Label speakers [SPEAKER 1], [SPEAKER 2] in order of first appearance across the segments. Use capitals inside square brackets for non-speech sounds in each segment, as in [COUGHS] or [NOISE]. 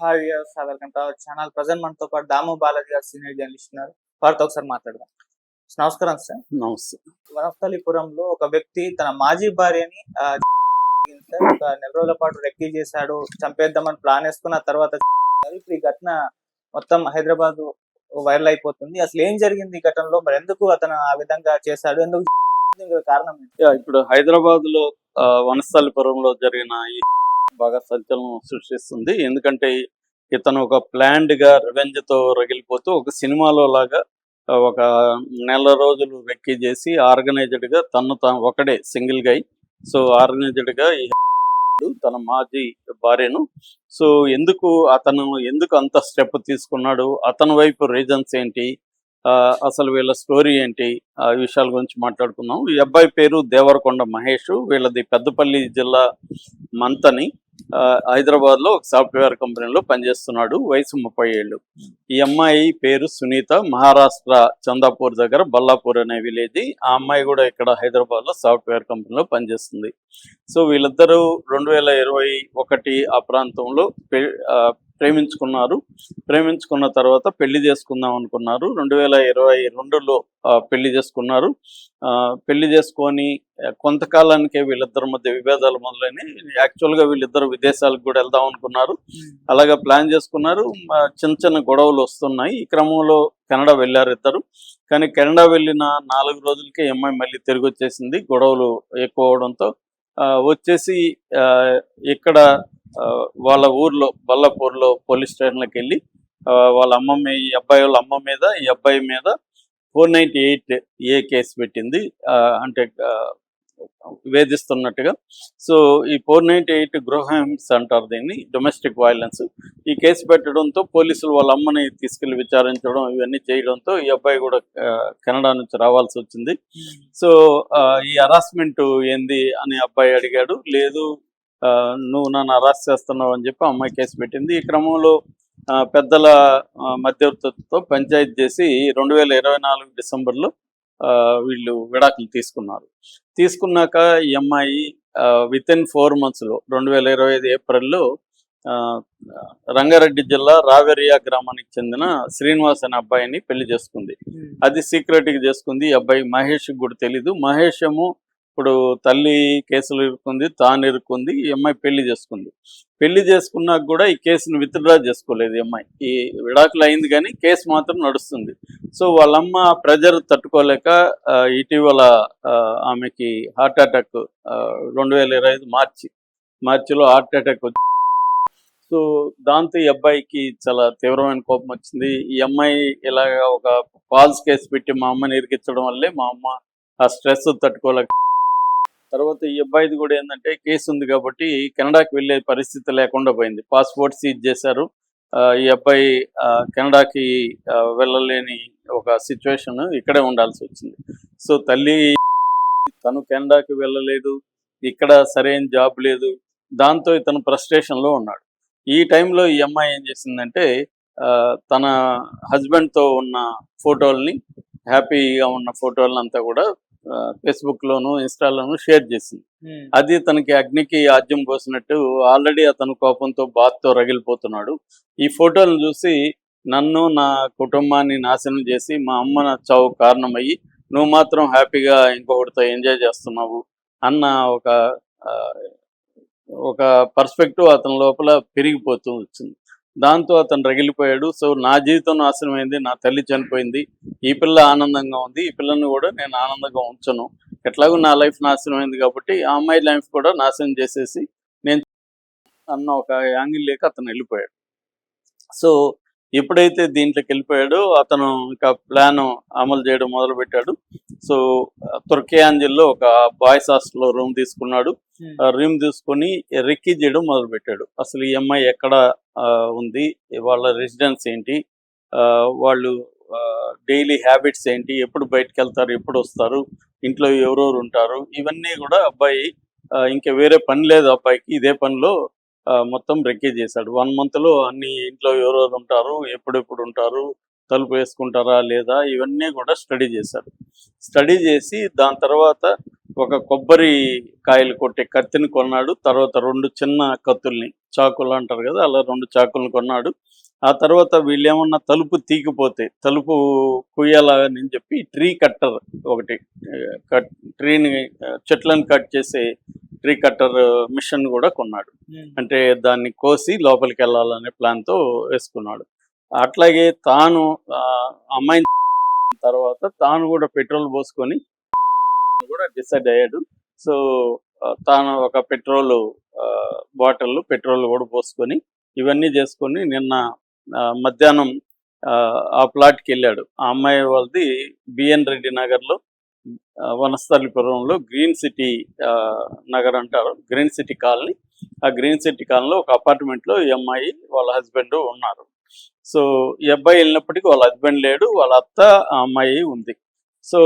[SPEAKER 1] Hi viewers welcome to our channel present మనతో పాటు దాము బాలాజీ గారు సీనియర్ జర్నలిస్ట్ ఉన్నారు. వారితో ఒకసారి మాట్లాడదాం. నమస్కారం సార్.
[SPEAKER 2] నమస్తే.
[SPEAKER 1] వనస్థలిపురంలో ఒక వ్యక్తి తన మాజీ భార్యని సార్, ఒక నెల రోజుల పాటు రెక్కీ చేశాడు చంపేద్దామని ప్లాన్ వేసుకున్న తర్వాత ఇప్పుడు ఈ ఘటన మొత్తం హైదరాబాద్ వైరల్ అయిపోతుంది. అసలు ఏం జరిగింది ఈ ఘటనలో? మరి ఎందుకు అతను ఆ విధంగా చేశాడు? ఎందుకు కారణం
[SPEAKER 2] ఇప్పుడు హైదరాబాద్లో వనస్థలిపురంలో జరిగిన ఈ బాగా సంచలనం సృష్టిస్తుంది. ఎందుకంటే ఇతను ఒక ప్లాన్డ్గా తో రగిలిపోతూ ఒక సినిమాలో లాగా ఒక నెల రోజులు వెక్కి చేసి ఆర్గనైజ్డ్గా తను తాను ఒకడే సింగిల్గా సో ఆర్గనైజ్డ్గా [LAUGHS] తన మాజీ భార్యను. సో ఎందుకు అతను ఎందుకు అంత స్టెప్ తీసుకున్నాడు అతని వైపు రీజన్స్ ఏంటి అసలు వీళ్ళ స్టోరీ ఏంటి? ఆ విషయాల గురించి మాట్లాడుకుందాం. ఈ అబ్బాయి పేరు దేవరకొండ మహేష్. వీళ్ళది పెద్దపల్లి జిల్లా మంతని. ఆ, హైదరాబాద్లో ఒక సాఫ్ట్వేర్ కంపెనీలో పనిచేస్తున్నాడు. వయసు ముప్పై ఏళ్ళు. ఈ అమ్మాయి పేరు సునీత. మహారాష్ట్ర చందాపూర్ దగ్గర బల్లాపూర్ అనే విలేజ్. ఆ అమ్మాయి కూడా ఇక్కడ హైదరాబాద్లో సాఫ్ట్వేర్ కంపెనీలో పనిచేస్తుంది. సో వీళ్ళిద్దరూ రెండు వేల ఇరవై ఒకటి ఆ ప్రాంతంలో ఆ, ప్రేమించుకున్నారు. ప్రేమించుకున్న తర్వాత పెళ్ళి చేసుకుందాం అనుకున్నారు. రెండు వేల ఇరవై రెండులో పెళ్ళి చేసుకున్నారు. పెళ్ళి చేసుకొని కొంతకాలానికే వీళ్ళిద్దరి మధ్య విభేదాలు మొదలైనవి యాక్చువల్గా వీళ్ళిద్దరు విదేశాలకు కూడా వెళ్దాం అనుకున్నారు. అలాగా ప్లాన్ చేసుకున్నారు. చిన్న చిన్న గొడవలు వస్తున్నాయి. ఈ క్రమంలో కెనడా వెళ్ళారు ఇద్దరు. కానీ కెనడా వెళ్ళిన నాలుగు రోజులకే అమ్మాయి మళ్ళీ తిరిగి వచ్చేసింది గొడవలు ఎక్కువ అవడంతో వచ్చేసి ఇక్కడ వాళ్ళ ఊర్లో బల్లాపూర్లో పోలీస్ స్టేషన్కి వెళ్ళి వాళ్ళ అమ్మమ్మ ఈ అబ్బాయి వాళ్ళ అమ్మ మీద ఈ అబ్బాయి మీద four ninety eight A case పెట్టింది. అంటే వేధిస్తున్నట్టుగా. సో ఈ ఫోర్ నైంటీ ఎయిట్ గృహహింస అంటారు దీన్ని డొమెస్టిక్ వైలెన్స్. ఈ కేసు పెట్టడంతో పోలీసులు వాళ్ళ అమ్మని తీసుకెళ్ళి విచారించడం ఇవన్నీ చేయడంతో ఈ అబ్బాయి కూడా కెనడా నుంచి రావాల్సి వచ్చింది. సో ఈ హరాస్మెంట్ ఏంది అని అబ్బాయి అడిగాడు. లేదు నువ్వు నన్ను అరెస్ట్ చేస్తున్నావు అని చెప్పి అమ్మాయి కేసు పెట్టింది. ఈ క్రమంలో పెద్దల మధ్యవర్తితో పంచాయతీ చేసి రెండు వేల ఇరవై నాలుగు డిసెంబర్లో వీళ్ళు విడాకులు తీసుకున్నారు. తీసుకున్నాక ఈ అమ్మాయి విత్ ఇన్ ఫోర్ మంత్స్లో రెండు వేల ఇరవై ఐదు ఏప్రిల్లో రంగారెడ్డి జిల్లా రావేరియా గ్రామానికి చెందిన శ్రీనివాస్ అనే అబ్బాయిని పెళ్ళి చేసుకుంది. అది సీక్రెట్గా చేసుకుంది. ఈ అబ్బాయి మహేష్ కూడా తెలీదు. మహేష్ ఏమో ఇప్పుడు తల్లి కేసులు ఇరుక్కుంది తాను ఇరుక్కుంది ఈ అమ్మాయి పెళ్ళి చేసుకుంది. పెళ్ళి చేసుకున్నాక కూడా ఈ కేసును విత్డ్రా చేసుకోలేదు ఈ అమ్మాయి. ఈ విడాకులు అయింది కానీ కేసు మాత్రం నడుస్తుంది. సో వాళ్ళమ్మ ప్రెజర్ తట్టుకోలేక ఇటీవల ఆమెకి హార్ట్ అటాక్ రెండు వేల ఇరవై ఐదు మార్చి మార్చిలో హార్ట్ అటాక్ వచ్చి సో దాంతో ఈ అబ్బాయికి చాలా తీవ్రమైన కోపం వచ్చింది. ఈ అమ్మాయి ఇలాగ ఒక ఫాల్స్ కేసు పెట్టి మా అమ్మని ఇరికించడం వల్లే మా అమ్మ ఆ స్ట్రెస్ తట్టుకోలేక తర్వాత ఈ అబ్బాయిది కూడా ఏంటంటే కేసు ఉంది కాబట్టి కెనడాకి వెళ్ళే పరిస్థితి లేకుండా పోయింది. పాస్పోర్ట్ సీజ్ చేశారు. ఆ, ఈ అబ్బాయి ఆ, కెనడాకి వెళ్ళలేని ఒక సిచ్యువేషన్ ఇక్కడే ఉండాల్సి వచ్చింది. సో తల్లి తను కెనడాకి వెళ్ళలేదు. ఇక్కడ సరైన జాబ్ లేదు. దాంతో ఇతను ఫ్రస్ట్రేషన్లో లో ఉన్నాడు. ఈ టైంలో ఈ అమ్మాయి ఏం చేసిందంటే ఆ, తన హస్బెండ్తో తో ఉన్న ఫోటోల్ని హ్యాపీగా ఉన్న ఫోటోలను అంతా కూడా Facebook లోను ఇన్స్టాలోను షేర్ చేసింది. అది తనకి అగ్నికి ఆజ్యం పోసినట్టు ఆల్రెడీ అతను కోపంతో బాధతో రగిలిపోతున్నాడు. ఈ ఫోటోలను చూసి నన్ను నా కుటుంబాన్ని నాశనం చేసి మా అమ్మ నా చావు కారణమయ్యి నువ్వు మాత్రం హ్యాపీగా ఇంకొకటితో ఎంజాయ్ చేస్తున్నావు అన్న ఒక ఒక పర్స్పెక్టివ్ అతని లోపల పెరిగిపోతూ వచ్చింది. దాంతో అతను రగిలిపోయాడు. సో నా జీవితం నాశనమైంది నా తల్లి చనిపోయింది. ఈ పిల్ల ఆనందంగా ఉంది. ఈ పిల్లని కూడా నేను ఆనందంగా ఉంచను. ఎట్లాగో నా లైఫ్ నాశనం అయింది కాబట్టి ఆ అమ్మాయి లైఫ్ కూడా నాశనం చేసేసి నేను అన్న ఒక యాంగిల్ లేక అతను వెళ్ళిపోయాడు. సో ఎప్పుడైతే దీంట్లోకి వెళ్ళిపోయాడో అతను ఇంకా ప్లాన్ అమలు చేయడం మొదలు పెట్టాడు సో తుర్కియాంజిల్లో ఒక బాయ్స్ హాస్టల్లో రూమ్ తీసుకున్నాడు. రూమ్ తీసుకొని రెక్కీ చేయడం మొదలు పెట్టాడు అసలు ఈ అమ్మాయి ఎక్కడ ఆ, ఉంది? వాళ్ళ రెసిడెన్స్ ఏంటి? ఆ, వాళ్ళు డైలీ హ్యాబిట్స్ ఏంటి? ఎప్పుడు బయటకు వెళ్తారు ఎప్పుడు వస్తారు? ఇంట్లో ఎవరెవరు ఉంటారు? ఇవన్నీ కూడా అబ్బాయి ఇంకా వేరే పని లేదు అబ్బాయికి. ఇదే పనిలో మొత్తం రెక్కీ చేశాడు. వన్ మంత్లో అన్ని ఇంట్లో ఎవరెవరు ఉంటారు ఎప్పుడెప్పుడు ఉంటారు తలుపు వేసుకుంటారా లేదా ఇవన్నీ కూడా స్టడీ చేశాడు. స్టడీ చేసి దాని తర్వాత ఒక కొబ్బరి కాయలు కొట్టే కత్తిని కొన్నాడు. తర్వాత రెండు చిన్న కత్తుల్ని చాకులు అంటారు కదా అలా రెండు చాకుల్ని కొన్నాడు. ఆ తర్వాత వీళ్ళు ఏమన్నా తలుపు తీగిపోతే తలుపు కుయ్యాలని చెప్పి ట్రీ కట్టర్ ఒకటి కట్ ట్రీని చెట్లను కట్ చేసే ట్రీ కట్టర్ మిషన్ కూడా కొన్నాడు. అంటే దాన్ని కోసి లోపలికి వెళ్ళాలనే ప్లాన్తో వేసుకున్నాడు. అట్లాగే తాను ఆ, అమ్మాయిని [LAUGHS] తర్వాత తాను కూడా పెట్రోల్ పోసుకొని [LAUGHS] కూడా డిసైడ్ అయ్యాడు. సో తాను ఒక పెట్రోల్ బాటిల్ పెట్రోల్ కూడా పోసుకొని ఇవన్నీ చేసుకొని నిన్న మధ్యాహ్నం ఆ, ప్లాట్కి వెళ్ళాడు. ఆ అమ్మాయి వాళ్ళది బిఎన్ రెడ్డి నగర్లో వనస్థలిపురంలో గ్రీన్ సిటీ ఆ, నగర్ అంటారు. Green city colony. ఆ గ్రీన్ సిటీ కాలనీలో ఒక అపార్ట్మెంట్లో ఈ అమ్మాయి వాళ్ళ హస్బెండ్ ఉన్నారు. సో ఈ అబ్బాయి వెళ్ళినప్పటికీ వాళ్ళ హస్బెండ్ లేడు వాళ్ళ అత్త ఆ అమ్మాయి ఉంది. సో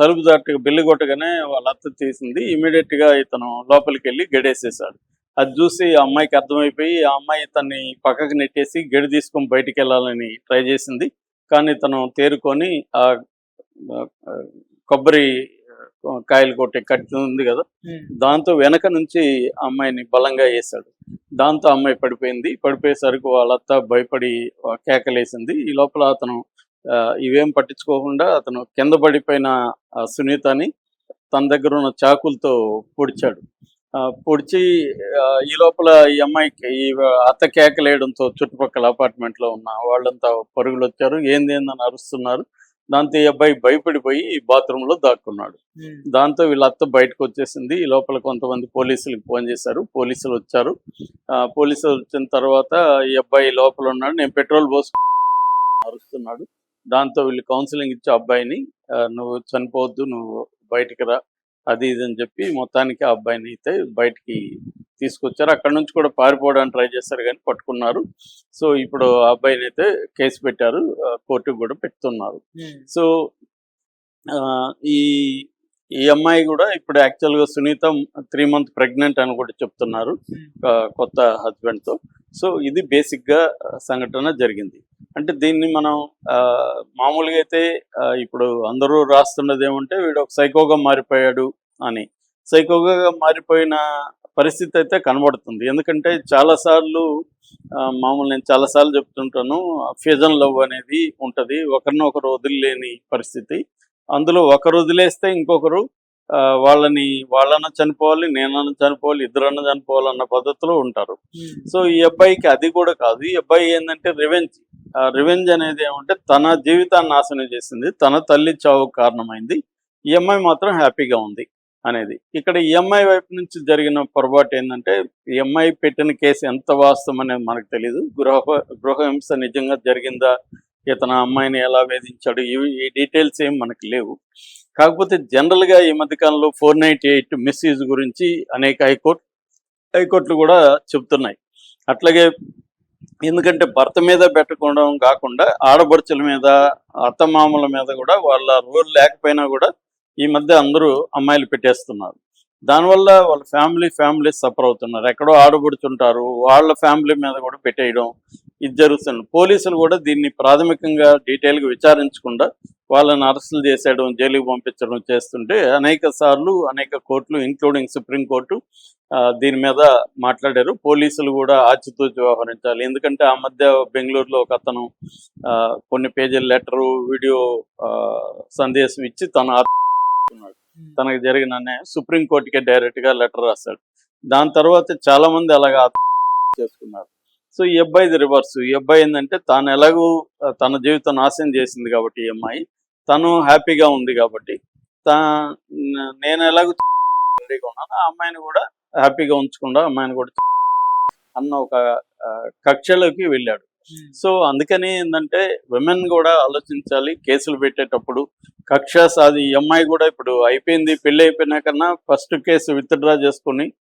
[SPEAKER 2] తలుపు దాటి బిల్లు కొట్టగానే వాళ్ళ అత్త తీసింది ఇమీడియట్గా ఇతను లోపలికి వెళ్ళి గడేసేసాడు. అది చూసి ఆ అమ్మాయికి అర్థమైపోయి ఆ అమ్మాయి తన్ని పక్కకి నెట్టేసి గడి తీసుకొని బయటికి వెళ్ళాలని ట్రై చేసింది. కానీ తను తేరుకొని ఆ కొబ్బరి కాయలు కొట్టే కత్తి ఉంది కదా దాంతో వెనక నుంచి అమ్మాయిని బలంగా వేశాడు. దాంతో అమ్మాయి పడిపోయింది. పడిపోయేసరికి వాళ్ళత్త భయపడి కేకలేసింది. ఈ లోపల అతను ఇవేం పట్టించుకోకుండా అతను కింద పడిపోయిన సునీతని తన దగ్గర ఉన్న చాకులతో పొడిచాడు. పొడిచి ఈ లోపల ఈ అమ్మాయికి ఈ అత్త కేకలేయడంతో చుట్టుపక్కల apartment లో ఉన్న వాళ్ళంతా పరుగులు వచ్చారు. ఏంది ఏందని అరుస్తున్నారు. దాంతో ఈ అబ్బాయి భయపడిపోయి bathroom లో దాక్కున్నాడు. దాంతో వీళ్ళ అత్త బయటకు వచ్చేసింది. ఈ లోపల కొంతమంది పోలీసులకు ఫోన్ చేశారు. పోలీసులు వచ్చారు. పోలీసులు వచ్చిన తర్వాత ఈ అబ్బాయి లోపల ఉన్నాడు. నేను పెట్రోల్ పోసు అరుస్తున్నాడు. దాంతో వీళ్ళు కౌన్సిలింగ్ ఇచ్చి అబ్బాయిని నువ్వు చనిపోవద్దు నువ్వు బయటికి రా. అది ఇది అని చెప్పి మొత్తానికి ఆ అబ్బాయిని అయితే బయటికి తీసుకొచ్చారు. అక్కడ నుంచి కూడా పారిపోవడానికి ట్రై చేశారు కానీ పట్టుకున్నారు. సో ఇప్పుడు ఆ అబ్బాయిని అయితే కేసు పెట్టారు. కోర్టుకు కూడా పెడుతున్నారు. సో ఆ, ఈ ఈ అమ్మాయి కూడా ఇప్పుడు యాక్చువల్గా సునీత త్రీ మంత్ ప్రెగ్నెంట్ అని కూడా చెప్తున్నారు ఆ, కొత్త హస్బెండ్తో. సో ఇది బేసిక్గా ఆ, సంఘటన జరిగింది. అంటే దీన్ని మనం మామూలుగా అయితే ఇప్పుడు అందరూ రాస్తున్నది ఏమంటే వీడు ఒక సైకోగా మారిపోయాడు అని. సైకోగా మారిపోయిన పరిస్థితి అయితే కనబడుతుంది. ఎందుకంటే చాలా సార్లు మామూలు నేను చాలా సార్లు చెప్తుంటాను ఫ్యూజన్ లవ్ అనేది ఉంటది. ఒకరిని ఒకరు వదిలేని పరిస్థితి. అందులో ఒకరు వదిలేస్తే ఇంకొకరు ఆ, వాళ్ళని వాళ్ళన్న చనిపోవాలి నేనన్న చనిపోవాలి ఇద్దరన్న చనిపోవాలన్న పద్ధతిలో ఉంటారు. సో ఈ అబ్బాయికి అది కూడా కాదు. ఈ అబ్బాయి ఏంటంటే రివెంజ్. రివెంజ్ అనేది ఏమంటే తన జీవితాన్ని నాశనం చేసింది. తన తల్లి చావు కారణమైంది. ఈ అమ్మాయి మాత్రం హ్యాపీగా ఉంది అనేది. ఇక్కడ ఈ అమ్మాయి వైపు నుంచి జరిగిన పొరపాటు ఏంటంటే ఈ అమ్మాయి పెట్టిన కేసు ఎంత వాస్తవం అనేది మనకు తెలియదు గృహ గృహహింస నిజంగా జరిగిందా? ఇతను అమ్మాయిని ఎలా వేధించాడు? ఇవి ఈ డీటెయిల్స్ ఏం మనకు లేవు. కాకపోతే జనరల్గా ఈ మధ్యకాలంలో ఫోర్ నైంటీ ఎయిట్ మిస్యూజ్ గురించి అనేక హైకోర్టు హైకోర్టులు కూడా చెప్తున్నాయి అట్లాగే ఎందుకంటే భర్త మీద పెట్టకుండా కాకుండా ఆడపడుచుల మీద అత్తమామల మీద కూడా వాళ్ళ రూల్ లేకపోయినా కూడా ఈ మధ్య అందరూ అమ్మాయిలు పెట్టేస్తున్నారు. దానివల్ల వాళ్ళ ఫ్యామిలీ ఫ్యామిలీ సఫర్ అవుతున్నారు. ఎక్కడో ఆడబడుతుంటారు వాళ్ళ ఫ్యామిలీ మీద కూడా పెట్టేయడం ఇది జరుగుతుంది. పోలీసులు కూడా దీన్ని ప్రాథమికంగా డీటెయిల్గా విచారించకుండా వాళ్ళని అరెస్టులు చేసేయడం జైలుకి పంపించడం చేస్తుంటే అనేక సార్లు అనేక కోర్టులు ఇంక్లూడింగ్ సుప్రీంకోర్టు ఆ, దీని మీద మాట్లాడారు. పోలీసులు కూడా ఆచితూచి వ్యవహరించాలి. ఎందుకంటే ఆ మధ్య బెంగళూరులో ఒక అతను ఆ, కొన్ని పేజీల లెటరు వీడియో ఆ, సందేశం ఇచ్చి తను ఆత్మహత్య తనకు జరిగిన అన్యాయం. సుప్రీంకోర్టుకే డైరెక్ట్గా లెటర్ రాశాడు. దాని తర్వాత చాలా మంది అలాగా చేసుకున్నారు. సో ఈ అబ్బాయిది రివర్స్ ఈ అబ్బాయి ఏంటంటే తాను ఎలాగూ తన జీవితం నాశనం చేసింది కాబట్టి ఈ అమ్మాయి. తను హ్యాపీగా ఉంది కాబట్టి. తా నేను ఎలాగో రెడీగా ఉన్నాను. ఆ అమ్మాయిని కూడా హ్యాపీగా ఉంచకుండా అమ్మాయిని కూడా అన్న ఒక కక్షలోకి వెళ్ళాడు. Hmm. సో అందుకని ఏంటంటే విమెన్ కూడా ఆలోచించాలి కేసులు పెట్టేటప్పుడు. కక్ష సాధి అమ్మాయి కూడా ఇప్పుడు అయిపోయింది పెళ్ళి అయిపోయినాకన్నా ఫస్ట్ కేసు విత్డ్రా చేసుకుని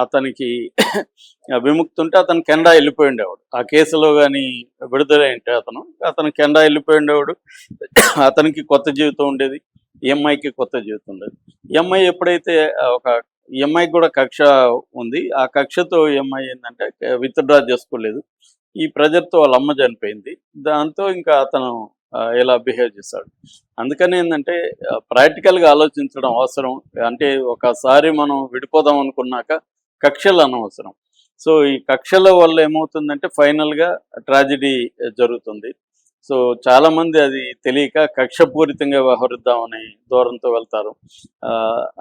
[SPEAKER 2] అతనికి [COUGHS] విముక్తి ఉంటే అతను కెనడా వెళ్ళిపోయి ఉండేవాడు. ఆ కేసులో కానీ విడుదలైంటే అతను అతను కెనడా వెళ్ళిపోయి ఉండేవాడు. [COUGHS] అతనికి కొత్త జీవితం ఉండేది ఈ కొత్త జీవితం ఉండేది. ఎంఐ ఎప్పుడైతే ఒక ఈ కూడా కక్ష ఉంది ఆ కక్షతో ఈ ఏంటంటే విత్డ్రా చేసుకోలేదు. ఈ ప్రెజర్తో వాళ్ళ అమ్మ చనిపోయింది. దాంతో ఇంకా అతను ఇలా బిహేవ్ చేశాడు. అందుకని ఏంటంటే ప్రాక్టికల్గా ఆలోచించడం అవసరం. అంటే ఒకసారి మనం విడిపోదాం అనుకున్నాక కక్షలు అనవసరం. సో ఈ కక్షల వల్ల ఏమవుతుందంటే ఫైనల్గా ట్రాజిడీ జరుగుతుంది. సో చాలా మంది అది తెలియక కక్షపూరితంగా వ్యవహరిద్దామని దూరంతో వెళ్తారు. ఆ,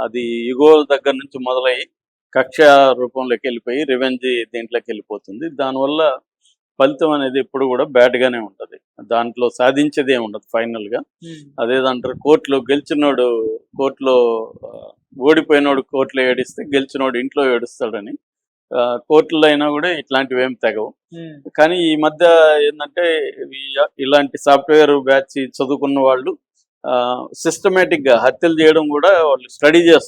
[SPEAKER 2] అది ఇగో దగ్గర నుంచి మొదలై కక్ష రూపంలోకి వెళ్ళిపోయి రివెంజ్ దీంట్లోకి వెళ్ళిపోతుంది. దానివల్ల ఫలితం అనేది ఎప్పుడు కూడా bad గానే ఉంటది. దాంట్లో సాధించేది ఏమి ఉండదు ఫైనల్గా. అదేదంటారు కోర్టులో గెలిచినోడు కోర్టులో ఓడిపోయినోడు కోర్టులో ఏడిస్తే గెలిచినోడు ఇంట్లో ఏడుస్తాడని కోర్టులో అయినా కూడా ఇట్లాంటివి ఏం తెగవు. కానీ ఈ మధ్య ఏంటంటే ఇలాంటి సాఫ్ట్వేర్ బ్యాచ్ చదువుకున్న వాళ్ళు సిస్టమేటిక్గా హత్యలు చేయడం కూడా వాళ్ళు స్టడీ చేస్తారు